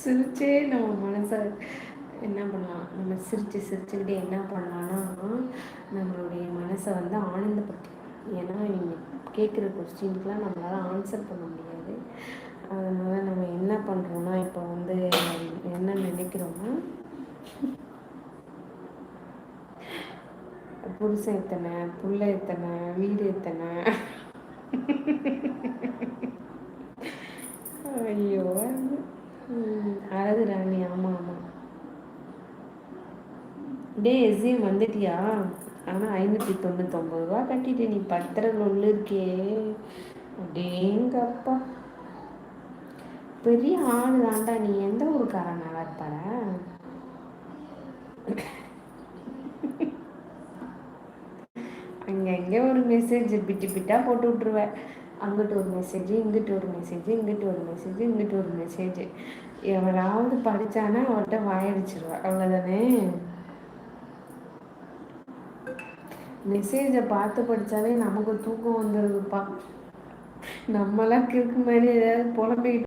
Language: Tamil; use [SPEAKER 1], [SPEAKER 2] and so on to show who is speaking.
[SPEAKER 1] சிரிச்சே நம்ம மனசை என்ன பண்ணலாம்? நம்ம சிரித்து சிரிச்சுக்கிட்டே என்ன பண்ணலான்னா நம்மளுடைய மனசை வந்து ஆனந்தப்படுத்தி ஏன்னா நீங்கள் கேட்குற கொஸ்டினுக்கெலாம் நம்மளால் ஆன்சர் பண்ண முடியாது. அதனால் நம்ம என்ன பண்ணுறோன்னா இப்போ வந்து என்ன நினைக்கிறோன்னா புருஷன் எத்தனை புள்ள எத்தனை வீடு எத்தனை? ஐயோ அழகு ராணி ஆமாம் ஆமாம் டே எஸ்ஏம் வந்துட்டியா? ஆனால் ஐநூற்றி தொண்ணூத்தொம்பது ரூபா கட்டிட்டு நீ பத்திரம் ஒன்று இருக்கே. அப்படிங்கப்பா பெரிய ஆள் தாண்டா நீ. எந்த ஊருக்காரன் நல்லா இருப்பார அங்கங்கே ஒரு மெசேஜ் பிட்டு பிட்டா போட்டு விட்ருவேன் அங்கிட்டு ஒரு மெசேஜ் இங்கிட்டு ஒரு மெசேஜ் இங்கிட்டு ஒரு மெசேஜ் இங்கிட்டு ஒரு மெசேஜ் எவராவது படித்தானா அவர்கிட்ட வாயடிச்சிருவா. அவ்வளோதானே மெசேஜை பார்த்து படித்தாலே நமக்கு தூக்கம் வந்துடுதுப்பா நம்மளாம் கிறுக்கு மாதிரி ஏதாவது புலம்பிக்கிட்டு